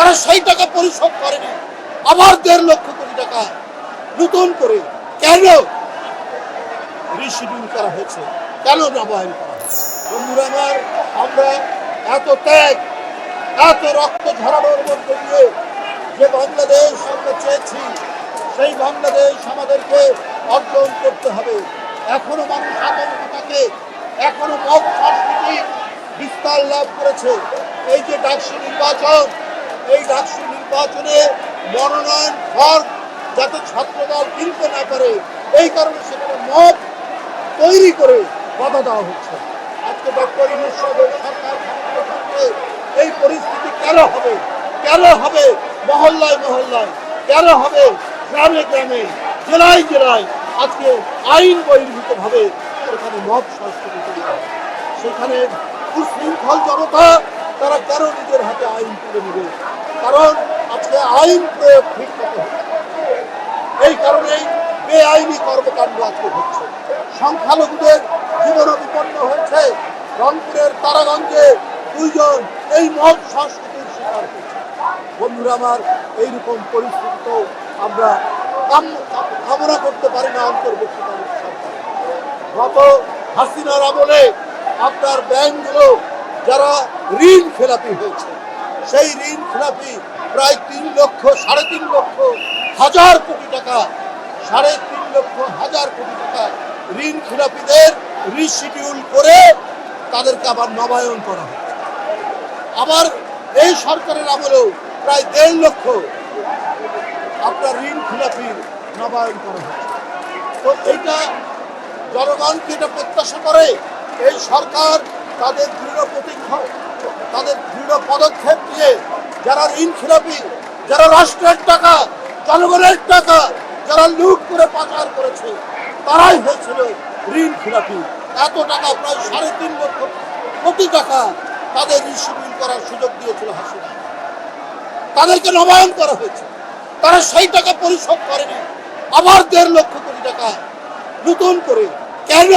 তারা সেই টাকা পরিশোধ করেনি আবার দেড় লক্ষ কোটি টাকা নতুন করে। কেন? রিশিডিউল করা হয়েছে। কেন নবায়ন করা? বন্ধুরা আমার, আমরা এত ত্যাগ, এত রক্ত ঝরানোর মধ্যে দিয়ে যে বাংলাদেশ আমরা চেয়েছি, সেই বাংলাদেশ আমাদেরকে অর্জন করতে হবে। এখনও মানুষ আতঙ্ক থাকে এখনও মত সংস্কৃতি বিস্তার লাভ করেছে। এই যে ডাকসু নির্বাচন এই ডাকসু নির্বাচনে মনোনয়ন ফর্ম যাতে ছাত্রদল কিনতে না পারে এই কারণে সেখানে মত তৈরি করে বাধা দেওয়া হচ্ছে। আজকে ডক্টর সরকার এই পরিস্থিতি কেন হবে? কেন হবে মহল্লায় মহল্লায়? কেন হবে গ্রামে গ্রামে? জেলায় জেলায় আজকে আইন বহির্ভূত ভাবে সেখানে মত সংস্কৃতি। সেখানে উশৃঙ্খল জনতা তারা কেন নিজের হাতে আইন তুলে নেবে? কারণ আজকে আইন প্রয়োগ ঠিক মতো। এই কারণেই বেআইনি কর্মকাণ্ড আজকে হচ্ছে। সংখ্যালঘুদের জীবনও বিপন্ন হয়েছে। রংপুরের তারাগঞ্জে দুইজন এই মত সংস্কৃতির শিকার হয়েছে। বন্ধুরা আমার, এইরকম পরিস্থিতিতেও আমরা কাম- কামনা করতে পারি না সরকার। গত হাসিনার আমলে আপনার ব্যাংকগুলো যারা ঋণ খেলাপি হয়েছে, সেই ঋণ খেলাপি প্রায় তিন লক্ষ, সাড়ে তিন লক্ষ, হাজার কোটি টাকা, সাড়ে তিন লক্ষ, হাজার কোটি টাকা ঋণ খেলাপিদের রিশিডিউল করে তাদেরকে আবার নবায়ন করা হচ্ছে আবার এই সরকারের আমলেও প্রায় দেড় লক্ষ আপনার ঋণ খেলাপির নবায়ন করা হচ্ছে তো এইটা জনগণকে এটা প্রত্যাশা করে, এই সরকার তাদের দৃঢ় প্রতিজ্ঞা তাদের দৃঢ় পদক্ষেপ নিয়ে যারা ঋণ খেলাপি যারা রাষ্ট্রের টাকা, জনগণের টাকা, যারা লুট করে পাচার করেছে, তারাই হয়েছিল ঋণ খেলাপি এত টাকা, প্রায় সাড়ে তিন লক্ষ কোটি টাকা তাদের রিসিভিল করার সুযোগ দিয়েছিল হাসিনা। তাদেরকে নবায়ন করা হয়েছে। তারা সেই টাকা পরিশোধ করেনি। আবার দেড় লক্ষ কোটি টাকা নতুন করে। কেন?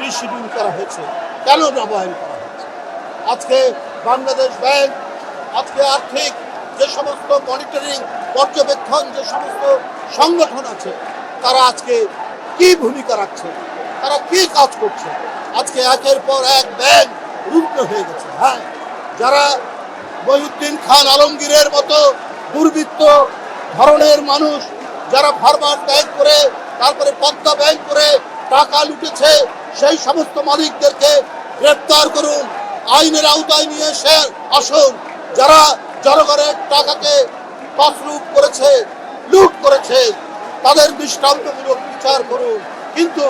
রিশিডিউল করা হয়েছে। কেন নবায়ন করা হয়েছে? আজকে বাংলাদেশ ব্যাংক, আজকে আর্থিক যে সমস্ত মনিটরিং পর্যবেক্ষণ যে সমস্ত সংগঠন আছে, তারা আজকে কি ভূমিকা রাখছে? তারা কি কাজ করছে? আজকে একের পর এক ব্যাংক রুগ্ন হয়ে গেছে। হ্যাঁ যারা মহিউদ্দিন খান আলমগীরের মতো দুর্বৃত্ত ধরনের মানুষ, যারা ফার্মার ব্যাংক করে, তারপরে পদ্মা ব্যাংক করে টাকা লুটেছে সেই সমস্ত মালিকদেরকে গ্রেপ্তার করুন। আইনের আওতায় নিয়ে এসে আসুন। যারা জনগণের টাকাকে তসরুপ করেছে, লুট করেছে, তাদের দৃষ্টান্তমূলক বিচার করুন। কিন্তু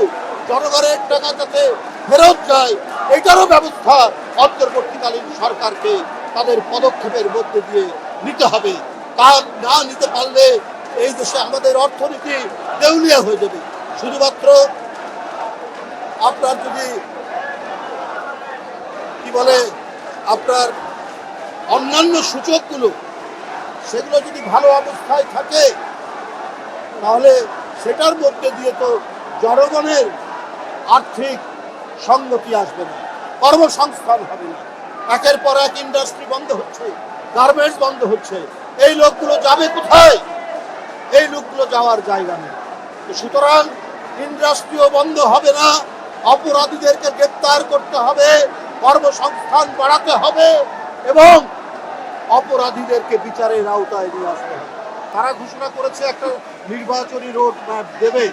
জনগণের টাকা যাতে ফেরত যায়, এটারও ব্যবস্থা অন্তর্বর্তীকালীন সরকারকে তাদের পদক্ষেপের মধ্যে দিয়ে নিতে হবে। তা না নিতে পারলে এই দেশে আমাদের অর্থনীতি দেউলিয়া হয়ে যাবে। শুধুমাত্র আপনার যদি, কি বলে, আপনার অন্যান্য সূচকগুলো সেগুলো যদি ভালো অবস্থায় থাকে, তাহলে সেটার মধ্যে দিয়ে তো জনগণের আর্থিক সঙ্গতি আসবে না, কর্মসংস্থান হবে না। একের পর এক ইন্ডাস্ট্রি বন্ধ হচ্ছে গার্মেন্টস বন্ধ হচ্ছে, এই লোকগুলো যাবে কোথায়? এই লোকগুলো যাওয়ার জায়গা নেই। সুতরাং ইন্ডাস্ট্রিও বন্ধ হবে না অপরাধীদেরকে গ্রেপ্তার করতে হবে, কর্মসংস্থান বাড়াতে হবে এবং অপরাধীদেরকে বিচারের আওতায় নিয়ে আসতে হবে। তারা ঘোষণা করেছে একটা নির্বাচনী রোড ম্যাপ দেবে।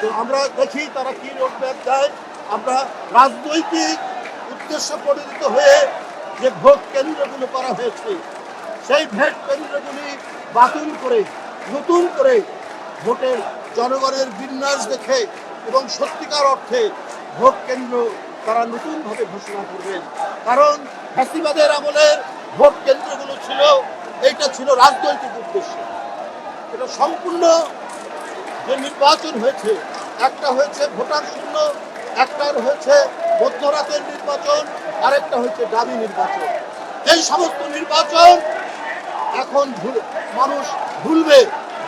তো আমরা দেখি তারা কি রোড ম্যাপ দেয়। আমরা রাজনৈতিক উদ্দেশ্য পরিণত হয়ে যে ভোট কেন্দ্রগুলো করা হয়েছে, সেই ভোট কেন্দ্রগুলি বাতিল করে, নতুন করে ভোটের জনগণের বিন্যাস দেখে এবং সত্যিকার অর্থে ভোট কেন্দ্র তারা নতুনভাবে ঘোষণা করবেন। কারণ ফ্যাসিবাদের আমলের ভোট কেন্দ্রগুলো ছিল, এইটা ছিল রাজনৈতিক উদ্দেশ্য। এটা সম্পূর্ণ যে নির্বাচন হয়েছে, একটা হয়েছে ভোটার শূন্য একটা হয়েছে মধ্যরাতের নির্বাচন, আরেকটা হয়েছে দাবি নির্বাচন। এই সমস্ত নির্বাচন এখন মানুষ ভুলবে।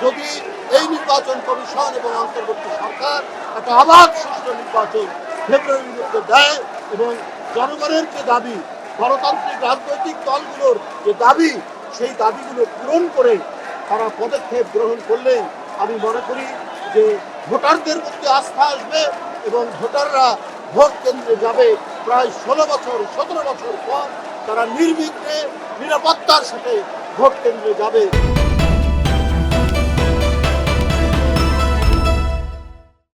যদি এই নির্বাচন কমিশন এবং অন্তর্বর্তী সরকার একটা অবাধ সুষ্ঠু নির্বাচন ফেব্রুয়ারির দেয় এবং জনগণের যে দাবি, গণতান্ত্রিক রাজনৈতিক দলগুলোর যে দাবি, সেই দাবিগুলো পূরণ করে তারা পদক্ষেপ গ্রহণ করলে আমি মনে করি যে ভোটারদের মধ্যে আস্থা আসবে এবং ভোটাররা ভোট কেন্দ্রে যাবে প্রায় ষোলো বছর, সতেরো বছর পর তারা নির্বিঘ্নে নিরাপত্তার সাথে ভোট কেন্দ্রে যাবে।